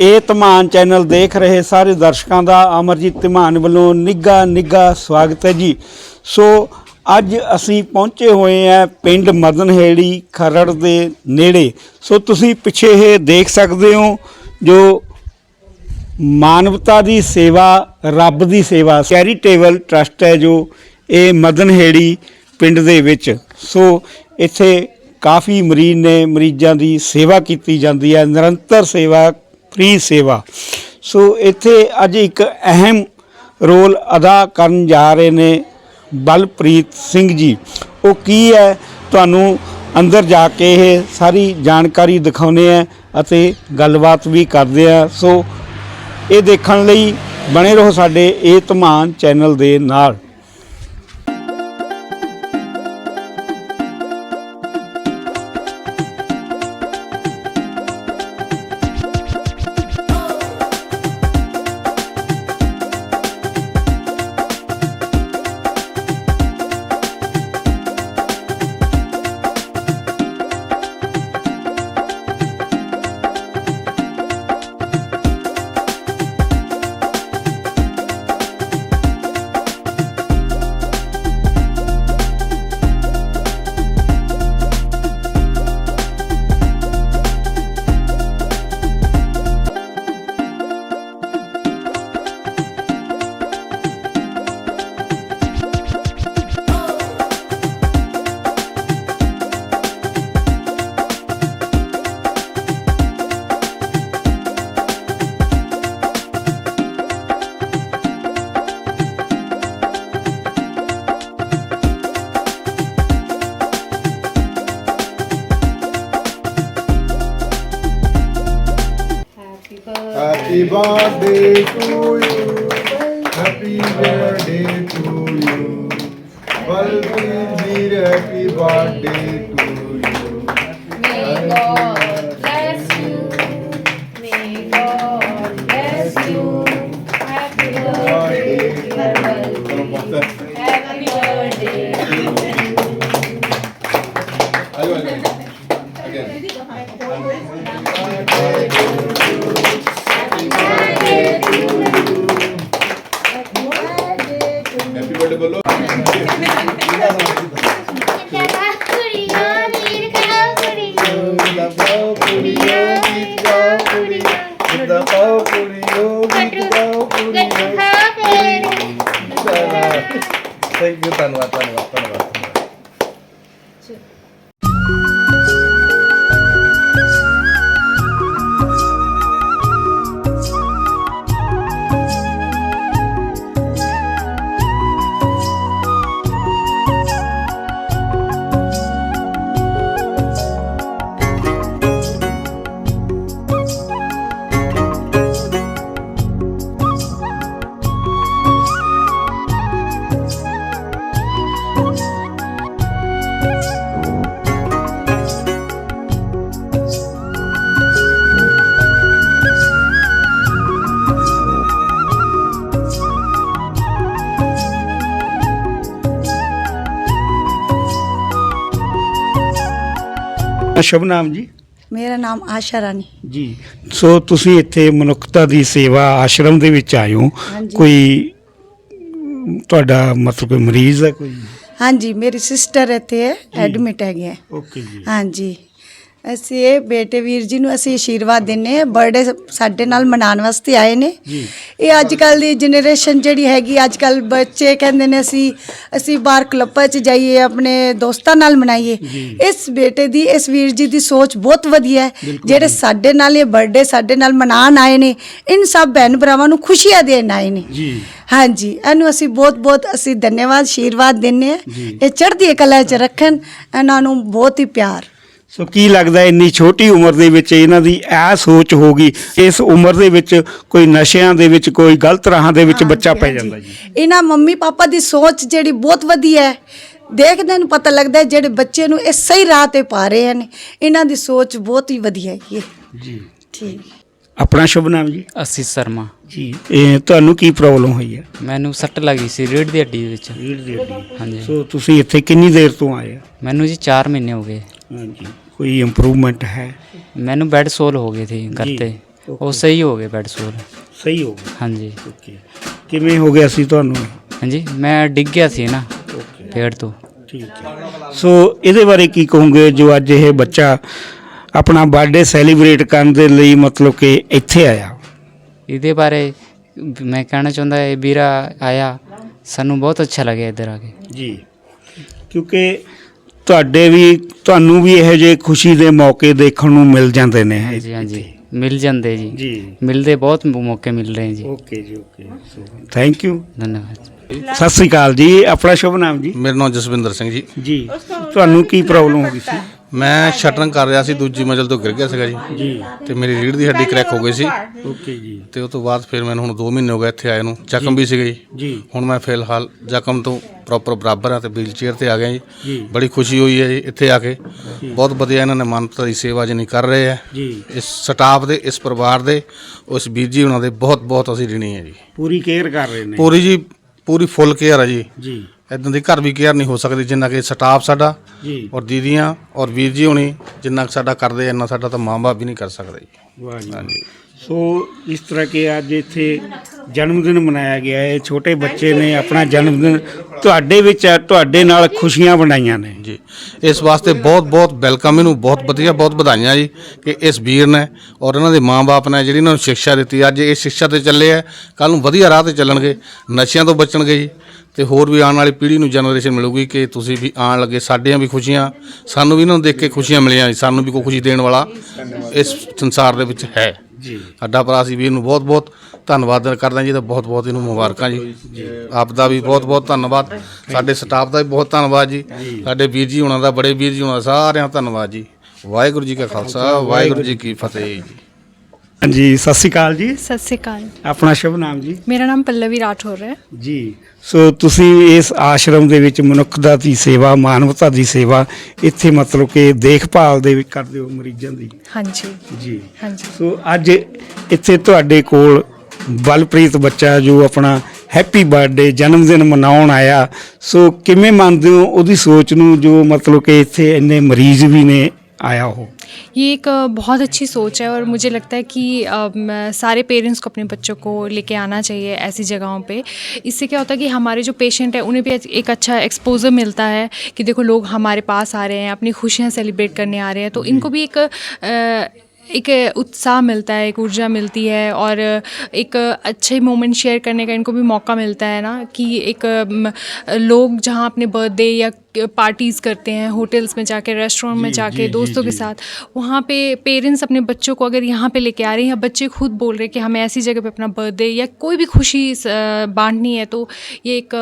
ਇਹ ਧਮਾਨ ਚੈਨਲ ਦੇਖ ਰਹੇ ਸਾਰੇ ਦਰਸ਼ਕਾਂ ਦਾ ਅਮਰਜੀਤ ਧਮਾਨ ਵੱਲੋਂ ਨਿੱਘਾ ਨਿੱਘਾ ਸਵਾਗਤ ਹੈ ਜੀ। ਸੋ ਅੱਜ ਅਸੀਂ ਪਹੁੰਚੇ ਹੋਏ ਹਾਂ ਪਿੰਡ ਮਦਨਹੇੜੀ ਖਰੜ ਦੇ ਨੇੜੇ। ਸੋ ਤੁਸੀਂ ਪਿੱਛੇ ਇਹ ਦੇਖ ਸਕਦੇ ਹੋ ਜੋ ਮਾਨਵਤਾ ਦੀ ਸੇਵਾ, ਰੱਬ ਦੀ ਸੇਵਾ, ਚੈਰੀਟੇਬਲ ਟਰਸਟ ਹੈ ਜੋ ਇਹ ਮਦਨਹੇੜੀ ਪਿੰਡ ਦੇ ਵਿੱਚ। ਸੋ ਇੱਥੇ ਕਾਫੀ ਮਰੀਜ਼ ਨੇ, ਮਰੀਜ਼ਾਂ ਦੀ ਸੇਵਾ ਕੀਤੀ ਜਾਂਦੀ ਹੈ, ਨਿਰੰਤਰ ਸੇਵਾ ਫ੍ਰੀ ਸੇਵਾ। ਸੋ ਇੱਥੇ ਅੱਜ ਇੱਕ ਅਹਿਮ ਰੋਲ ਅਦਾ ਕਰਨ ਜਾ ਰਹੇ ਨੇ ਬਲਪ੍ਰੀਤ ਸਿੰਘ ਜੀ। ਉਹ ਕੀ ਹੈ? ਤੁਹਾਨੂੰ ਅੰਦਰ ਜਾ ਕੇ ਇਹ ਸਾਰੀ ਜਾਣਕਾਰੀ ਦਿਖਾਉਨੇ ਆ ਅਤੇ ਗੱਲਬਾਤ ਵੀ ਕਰਦੇ ਆ। ਸੋ ਇਹ ਦੇਖਣ ਲਈ ਬਣੇ ਰਹੋ ਸਾਡੇ ਇਹ ਧਮਾਨ ਚੈਨਲ ਦੇ ਨਾਲ। Birthday to you. Happy birthday to you. Balbir happy birthday to you. ਸ਼ੁਭ ਨਾਮ ਜੀ? ਮੇਰਾ ਨਾਮ ਆਸ਼ਾ ਰਾਣੀ। ਜੀ। ਸੋ ਤੁਸੀਂ ਇੱਥੇ ਮਨੁੱਖਤਾ ਦੀ ਸੇਵਾ ਆਸ਼ਰਮ ਦੇ ਵਿੱਚ ਆਏ ਹੋ। ਹਾਂਜੀ। ਕੋਈ ਤੁਹਾਡਾ ਮਤਲਬ ਕੋਈ ਮਰੀਜ਼ ਹੈ ਕੋਈ? ਹਾਂਜੀ ਮੇਰੀ ਸਿਸਟਰ ਇੱਥੇ ਹੈ ਐਡਮਿਟ ਹੈਗੇ ਹੈ ਓਕੇ ਜੀ। ਹਾਂਜੀ। ਅਸੀਂ ਇਹ ਬੇਟੇ ਵੀਰ ਜੀ ਨੂੰ ਅਸੀਂ ਆਸ਼ੀਰਵਾਦ ਦਿੰਨੇ ਆ ਬਰਥਡੇ ਸਾਡੇ ਨਾਲ ਮਨਾਉਣ ਵਾਸਤੇ ਆਏ ਨੇ। ਜੀ। ਇਹ ਅੱਜ ਕੱਲ ਦੀ ਜਨਰੇਸ਼ਨ ਜਿਹੜੀ ਹੈਗੀ ਅੱਜ ਕੱਲ ਬੱਚੇ ਕਹਿੰਦੇ ਨੇ ਅਸੀਂ ਅਸੀਂ ਬਾਹਰ ਕਲੱਬਾਂ 'ਚ ਜਾਈਏ ਆਪਣੇ ਦੋਸਤਾਂ ਨਾਲ ਮਨਾਈਏ। ਇਸ ਬੇਟੇ ਦੀ ਇਸ ਵੀਰ ਜੀ ਦੀ ਸੋਚ ਬਹੁਤ ਵਧੀਆ ਹੈ। ਜਿਹੜੇ ਸਾਡੇ ਨਾਲ ਇਹ ਬਰਥਡੇ ਸਾਡੇ ਨਾਲ ਮਨਾਉਣ ਆਏ ਨੇ ਇਨ ਸਭ ਭੈਣ ਭਰਾਵਾਂ ਨੂੰ ਖੁਸ਼ੀਆਂ ਦੇਣ ਆਏ ਨੇ। ਜੀ। ਹਾਂਜੀ ਇਹਨੂੰ ਅਸੀਂ ਬਹੁਤ ਬਹੁਤ ਅਸੀਂ ਧੰਨਵਾਦ ਆਸ਼ੀਰਵਾਦ ਦਿੰਨੇ ਆ। ਇਹ ਚੜ੍ਹਦੀ ਕਲਾ 'ਚ ਰੱਖਣ ਇਹਨਾਂ ਨੂੰ ਬਹੁਤ ਹੀ ਪਿਆਰ। ਸੋ ਕੀ ਲੱਗਦਾ ਇੰਨੀ ਛੋਟੀ ਉਮਰ ਦੇ ਵਿੱਚ ਇਹਨਾਂ ਦੀ ਇਹ ਸੋਚ ਹੋ ਗਈ ਇਸ ਉਮਰ ਦੇ ਵਿੱਚ ਕੋਈ ਨਸ਼ਿਆਂ ਦੇ ਵਿੱਚ ਕੋਈ ਗਲਤ ਰਾਹਾਂ ਦੇ ਵਿੱਚ ਬੱਚਾ ਪੈ ਜਾਂਦਾ ਜੀ। ਇਹਨਾਂ ਮੰਮੀ ਪਾਪਾ ਦੀ ਸੋਚ ਜਿਹੜੀ ਬਹੁਤ ਵਧੀਆ ਹੈ। ਦੇਖਦੇ ਨੂੰ ਪਤਾ ਲੱਗਦਾ ਹੈ ਜਿਹੜੇ ਬੱਚੇ ਨੂੰ ਇਹ ਸਹੀ ਰਾਹ ਤੇ ਪਾ ਰਹੇ ਹਨ। ਇਹਨਾਂ ਦੀ ਸੋਚ ਬਹੁਤ ਹੀ ਵਧੀਆ ਹੈ। ਜੀ। ਠੀਕ। ਆਪਣਾ ਸ਼ੁਭ ਨਾਮ ਜੀ? ਅਸੀਸ ਸ਼ਰਮਾ। ਜੀ ਇਹ ਤੁਹਾਨੂੰ ਕੀ ਪ੍ਰੋਬਲਮ ਹੋਈ ਹੈ? ਮੈਨੂੰ ਸੱਟ ਲੱਗੀ ਸੀ ਰੀੜ ਦੀ ਹੱਡੀ ਦੇ ਵਿੱਚ। ਰੀੜ ਦੀ ਹੱਡੀ। ਹਾਂਜੀ। ਸੋ ਤੁਸੀਂ ਇੱਥੇ ਕਿੰਨੀ ਦੇਰ ਤੋਂ ਆਏ ਆ? ਮੈਨੂੰ ਜੀ 4 ਮਹੀਨੇ ਹੋ ਗਏ। ਹਾਂਜੀ। ਕੋਈ ਇੰਪਰੂਵਮੈਂਟ ਹੈ ਮੈਨੂੰ ਬੈੱਡ ਸੋਲ ਹੋ ਗਏ थे घर ਜੀ, पे ਉਹ ਸਹੀ ਹੋ ਗਏ ਬੈਡ ਸੋਲ ਸਹੀ ਹੋ ਗਿਆ ਹਾਂਜੀ ਓਕੇ ਕਿਵੇਂ ਹੋ ਗਿਆ ਸੀ ਤੁਹਾਨੂੰ ਹਾਂਜੀ ਮੈਂ ਡਿੱਗ ਗਿਆ ਸੀ ਨਾ ਓਕੇ ਪੇੜ ਤੋਂ ਠੀਕ ਹੈ ਸੋ ਇਹਦੇ ਬਾਰੇ ਕੀ ਕਹੋਗੇ ਜੋ ਅੱਜ ਇਹ ਬੱਚਾ ਆਪਣਾ ਬਰਥਡੇ ਸੈਲੀਬ੍ਰੇਟ ਕਰਨ ਦੇ ਲਈ ਮਤਲਬ ਕਿ ਇੱਥੇ ਆਇਆ ਇਹਦੇ ਬਾਰੇ ਮੈਂ ਕਹਿਣਾ ਚਾਹੁੰਦਾ ਇਹ ਵੀਰਾ ਆਇਆ ਸਾਨੂੰ ਬਹੁਤ ਅੱਛਾ ਲੱਗਿਆ ਇੱਧਰ ਆ ਕੇ ਜੀ ਕਿਉਂਕਿ ਤੁਹਾਡੇ ਵੀ ਤੁਹਾਨੂੰ ਵੀ ਇਹੋ ਜਿਹੇ ਖੁਸ਼ੀ ਦੇ ਮੌਕੇ ਦੇਖਣ ਨੂੰ ਮਿਲ ਜਾਂਦੇ ਨੇ। ਹਾਂਜੀ ਹਾਂਜੀ। ਮਿਲ ਜਾਂਦੇ ਜੀ। ਜੀ। ਮਿਲਦੇ ਬਹੁਤ ਮੌਕੇ ਮਿਲ ਰਹੇ ਜੀ। ਓਕੇ ਜੀ ਓਕੇ। ਥੈਂਕ ਯੂ ਧੰਨਵਾਦ ਸਤਿ ਸ੍ਰੀ ਅਕਾਲ ਜੀ। ਆਪਣਾ ਸ਼ੁਭ ਨਾਮ ਜੀ। ਮੇਰਾ ਨਾਮ ਜਸਵਿੰਦਰ ਸਿੰਘ ਜੀ। ਜੀ। ਤੁਹਾਨੂੰ ਕੀ ਪ੍ਰੋਬਲਮ ਹੋ ਗਈ ਸੀ? ਮੈਂ ਸ਼ਟਰਿੰਗ ਕਰ ਰਿਹਾ ਸੀ ਦੂਜੀ ਮੰਜ਼ਲ ਤੋਂ ਗਿਰ ਗਿਆ ਸੀਗਾ ਜੀ। ਜੀ। ਤੇ ਮੇਰੀ ਰੀੜ੍ਹ ਦੀ ਹੱਡੀ ਕ੍ਰੈਕ ਹੋ ਗਈ ਸੀ। ਓਕੇ ਜੀ। ਤੇ ਉਸ ਤੋਂ ਬਾਅਦ ਫਿਰ ਮੈਨੂੰ ਹੁਣ 2 ਮਹੀਨੇ ਹੋ ਗਏ ਇੱਥੇ ਆਏ ਨੂੰ। ਜ਼ਖਮ ਵੀ ਸੀਗੇ ਜੀ। ਜੀ। ਹੁਣ ਮੈਂ ਫਿਲਹਾਲ ਜ਼ਖਮ ਤੋਂ ਪ੍ਰੋਪਰ ਬਰਾਬਰ ਆ ਤੇ ਵੀਲ ਚੇਅਰ ਤੇ ਆ ਗਿਆ ਜੀ। ਜੀ। ਬੜੀ ਖੁਸ਼ੀ ਹੋਈ ਹੈ ਜੀ ਇੱਥੇ ਆ ਕੇ। ਬਹੁਤ ਵਧੀਆ ਇਹਨਾਂ ਨੇ ਮਾਨਵਤਾ ਦੀ ਸੇਵਾ ਜਿਹਨੀ ਕਰ ਰਹੇ ਹੈ ਜੀ। ਇਸ ਸਟਾਫ ਦੇ ਇਸ ਪਰਿਵਾਰ ਦੇ ਉਸ ਵੀਰ ਜੀ ਉਹਨਾਂ ਦੇ ਬਹੁਤ ਬਹੁਤ ਅਸੀਂ ਰਿਣੀ ਹੈ ਜੀ। ਪੂਰੀ ਕੇਅਰ ਕਰ ਰਹੇ ਨੇ। ਪੂਰੀ ਜੀ ਪੂਰੀ ਫੁੱਲ ਕੇਅਰ ਹੈ ਜੀ। ਜੀ। ਇਦਾਂ ਦੀ ਘਰ ਵੀ ਕੇਅਰ ਨਹੀਂ ਹੋ ਸਕਦੀ ਜਿੰਨਾ ਕਿ ਸਟਾਫ ਸਾਡਾ। ਜੀ। ਔਰ ਦੀਦੀਆਂ ਔਰ ਵੀਰ ਜੀ ਹੁਣੀ ਜਿੰਨਾ ਕੁ ਸਾਡਾ ਕਰਦੇ ਇੰਨਾ ਸਾਡਾ ਤਾਂ ਮਾਂ-ਬਾਪ ਵੀ ਨਹੀਂ ਕਰ ਸਕਦੇ ਜੀ। ਵਾਹ ਜੀ। ਹਾਂਜੀ। ਸੋ ਇਸ ਤਰ੍ਹਾਂ ਕਿ ਅੱਜ ਇੱਥੇ ਜਨਮ ਦਿਨ ਮਨਾਇਆ ਗਿਆ ਹੈ। ਛੋਟੇ ਬੱਚੇ ਨੇ ਆਪਣਾ ਜਨਮ ਦਿਨ ਤੁਹਾਡੇ ਵਿੱਚ ਹੈ, ਤੁਹਾਡੇ ਨਾਲ ਖੁਸ਼ੀਆਂ ਬਣਾਈਆਂ ਨੇ। ਜੀ। ਇਸ ਵਾਸਤੇ ਬਹੁਤ ਬਹੁਤ ਵੈਲਕਮ ਇਹਨੂੰ ਬਹੁਤ ਵਧੀਆ ਬਹੁਤ ਵਧਾਈਆਂ ਜੀ ਕਿ ਇਸ ਵੀਰ ਨੇ ਔਰ ਇਹਨਾਂ ਦੇ ਮਾਂ-ਬਾਪ ਨੇ ਜਿਹੜੀ ਇਹਨਾਂ ਨੂੰ ਸਿੱਖਿਆ ਦਿੱਤੀ। ਅੱਜ ਇਹ ਸਿੱਖਿਆ ਤੇ ਚੱਲੇ ਆ ਕੱਲ ਨੂੰ ਵਧੀਆ ਰਾਹ ਤੇ ਚੱਲਣਗੇ ਨਸ਼ਿਆਂ ਤੋਂ ਬਚਣਗੇ ਜੀ। ਤੇ ਹੋਰ ਵੀ ਆਉਣ ਵਾਲੀ ਪੀੜ੍ਹੀ ਨੂੰ ਜਨਰੇਸ਼ਨ ਮਿਲੂਗੀ ਕਿ ਤੁਸੀਂ ਵੀ ਆਉਣ ਲੱਗੇ ਸਾਡੀਆਂ ਵੀ ਖੁਸ਼ੀਆਂ ਸਾਨੂੰ ਵੀ ਇਹਨਾਂ ਨੂੰ ਦੇਖ ਕੇ ਖੁਸ਼ੀਆਂ ਮਿਲੀਆਂ ਸਾਨੂੰ ਵੀ ਕੋਈ ਖੁਸ਼ੀ ਦੇਣ ਵਾਲਾ ਇਸ ਸੰਸਾਰ ਦੇ ਵਿੱਚ ਹੈ। ਜੀ। ਸਾਡਾ ਭਰਾ ਸੀ ਵੀਰ ਨੂੰ ਬਹੁਤ ਬਹੁਤ ਧੰਨਵਾਦ ਕਰਦਾ ਜੀ ਤਾਂ ਬਹੁਤ ਬਹੁਤ ਇਹਨੂੰ ਮੁਬਾਰਕਾਂ ਜੀ। ਆਪ ਦਾ ਵੀ ਬਹੁਤ ਬਹੁਤ ਧੰਨਵਾਦ ਸਾਡੇ ਸਟਾਫ ਦਾ ਵੀ ਬਹੁਤ ਧੰਨਵਾਦ ਜੀ। ਸਾਡੇ ਵੀਰ ਜੀ ਹੁਣਾਂ ਦਾ ਬੜੇ ਵੀਰ ਜੀ ਹੁਣਾਂ ਦਾ ਸਾਰਿਆਂ ਦਾ ਧੰਨਵਾਦ ਜੀ। ਵਾਹਿਗੁਰੂ ਜੀ ਕਾ ਖਾਲਸਾ ਵਾਹਿਗੁਰੂ ਜੀ ਕੀ ਫਤਿਹ ਜੀ। ਹਾਂਜੀ ਸਤਿ ਸ਼੍ਰੀ ਅਕਾਲ ਜੀ। ਸਤਿ ਸ੍ਰੀ ਅਕਾਲ। ਆਪਣਾ ਸ਼ੁਭ ਨਾਮ ਜੀ। ਮੇਰਾ ਨਾਮ ਪੱਲਵੀ ਰਾਠੌਰ ਹੈ। ਜੀ ਸੋ ਤੁਸੀਂ ਇਸ ਆਸ਼ਰਮ ਦੇ ਵਿੱਚ ਮਨੁੱਖਤਾ ਦੀ ਸੇਵਾ ਮਾਨਵਤਾ ਦੀ ਸੇਵਾ ਇੱਥੇ ਮਤਲਬ ਕਿ ਦੇਖਭਾਲ ਦੇ ਵਿੱਚ ਕਰਦੇ ਹੋ ਮਰੀਜ਼ਾਂ ਦੀ। ਹਾਂਜੀ। ਜੀ। ਹਾਂਜੀ। ਸੋ ਅੱਜ ਇੱਥੇ ਤੁਹਾਡੇ ਕੋਲ ਬਲਪ੍ਰੀਤ ਬੱਚਾ ਜੋ ਆਪਣਾ ਹੈਪੀ ਬਰਥਡੇ ਜਨਮ ਦਿਨ ਮਨਾਉਣ ਆਇਆ। ਸੋ ਕਿਵੇਂ ਮੰਨਦੇ ਹੋ ਉਹਦੀ ਸੋਚ ਨੂੰ ਜੋ ਮਤਲਬ ਕਿ ਇੱਥੇ ਇੰਨੇ ਮਰੀਜ਼ ਵੀ ਨੇ ਆਇਆ ਹੋ ये एक बहुत अच्छी सोच है और मुझे लगता है कि सारे पेरेंट्स को अपने बच्चों को लेके आना चाहिए ऐसी जगहों पे। इससे क्या होता है कि हमारे जो पेशेंट है उन्हें भी एक अच्छा एक्सपोजर मिलता है कि देखो लोग हमारे पास आ रहे हैं अपनी खुशियाँ सेलिब्रेट करने आ रहे हैं तो इनको भी एक अ, एक उत्साह मिलता है एक ऊर्जा मिलती है और एक अच्छे मोमेंट शेयर करने का इनको भी मौका मिलता है ना कि एक लोग जहाँ अपने बर्थडे या पार्टीज़ करते हैं होटल्स में जाके रेस्टोरेंट में जाके दोस्तों जी, के साथ। वहाँ पे पेरेंट्स अपने बच्चों को अगर यहाँ पे लेके आ रहे हैं या बच्चे खुद बोल रहे हैं कि हमें ऐसी जगह पे अपना बर्थडे या कोई भी खुशी बांटनी है तो ये एक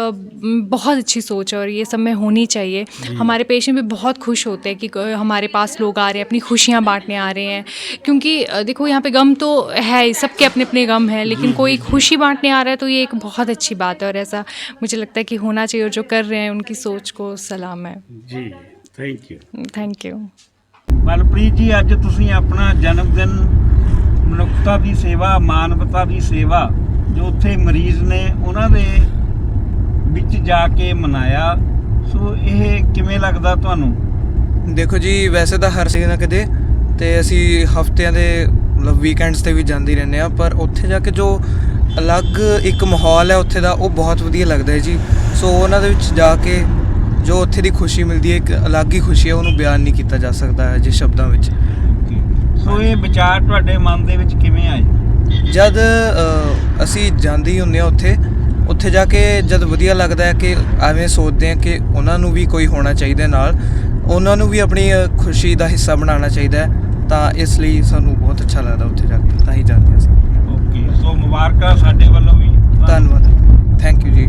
बहुत अच्छी सोच है और ये सब में होनी चाहिए। हमारे पेशेंट भी बहुत खुश होते हैं कि हमारे पास लोग आ रहे हैं अपनी खुशियाँ बांटने आ रहे हैं। क्योंकि देखो यहाँ पर गम तो है ही, सबके अपने अपने गम है लेकिन कोई खुशी बांटने आ रहा है तो ये एक बहुत अच्छी बात है और ऐसा मुझे लगता है कि होना चाहिए और जो कर रहे हैं उनकी सोच को ਸਲਾਮ ਹੈ। ਜੀ thank you thank you Manpreet ji ਅੱਜ ਤੁਸੀਂ ਆਪਣਾ ਜਨਮ ਦਿਨ ਮਨੁੱਖਤਾ ਦੀ ਸੇਵਾ ਮਾਨਵਤਾ ਦੀ ਸੇਵਾ ਜੋ ਉੱਥੇ ਮਰੀਜ਼ ਨੇ ਉਹਨਾਂ ਦੇ ਵਿੱਚ ਜਾ ਕੇ ਮਨਾਇਆ। ਸੋ ਇਹ ਕਿਵੇਂ ਲੱਗਦਾ ਤੁਹਾਨੂੰ? ਦੇਖੋ ਜੀ ਵੈਸੇ ਤਾਂ ਹਰ ਸੀਜ਼ਨ ਕਦੇ ਤੇ ਅਸੀਂ ਹਫ਼ਤਿਆਂ ਦੇ ਮਤਲਬ ਵੀਕਐਂਡਸ ਤੇ ਵੀ ਜਾਂਦੇ ਰਹਿੰਦੇ ਆ ਪਰ ਉੱਥੇ ਜਾ ਕੇ ਜੋ ਅਲੱਗ ਇੱਕ ਮਾਹੌਲ ਹੈ ਉੱਥੇ ਦਾ ਉਹ ਬਹੁਤ ਵਧੀਆ ਲੱਗਦਾ ਹੈ ਜੀ। ਸੋ ਉਹਨਾਂ ਦੇ ਵਿੱਚ ਜਾ ਕੇ ਜੋ ਉੱਥੇ ਦੀ ਖੁਸ਼ੀ ਮਿਲਦੀ ਹੈ ਇੱਕ ਅਲੱਗ ਹੀ ਖੁਸ਼ੀ ਹੈ ਉਹਨੂੰ ਬਿਆਨ ਨਹੀਂ ਕੀਤਾ ਜਾ ਸਕਦਾ ਹੈ ਜੇ ਸ਼ਬਦਾਂ ਵਿੱਚ। ਸੋ ਇਹ ਵਿਚਾਰ ਤੁਹਾਡੇ ਮਨ ਦੇ ਵਿੱਚ ਕਿਵੇਂ ਆਏ? ਜਦ ਅਸੀਂ ਜਾਂਦੇ ਹੀ ਹੁੰਦੇ ਆ ਉੱਥੇ ਉੱਥੇ ਜਾ ਕੇ ਜਦ ਵਧੀਆ ਲੱਗਦਾ ਹੈ ਕਿ ਐਵੇਂ ਸੋਚਦੇ ਆ ਕਿ ਉਹਨਾਂ ਨੂੰ ਵੀ ਕੋਈ ਹੋਣਾ ਚਾਹੀਦਾ ਨਾਲ ਉਹਨਾਂ ਨੂੰ ਵੀ ਆਪਣੀ ਖੁਸ਼ੀ ਦਾ ਹਿੱਸਾ ਬਣਾਉਣਾ ਚਾਹੀਦਾ ਤਾਂ ਇਸ ਲਈ ਸਾਨੂੰ ਬਹੁਤ ਅੱਛਾ ਲੱਗਦਾ ਉੱਥੇ ਜਾ ਕੇ ਤਾਂ ਹੀ ਜਾਂਦੇ ਹਾਂ ਅਸੀਂ। ਸੋ ਮੁਬਾਰਕਾਂ ਸਾਡੇ ਵੱਲੋਂ ਵੀ। ਧੰਨਵਾਦ। ਥੈਂਕ ਯੂ ਜੀ।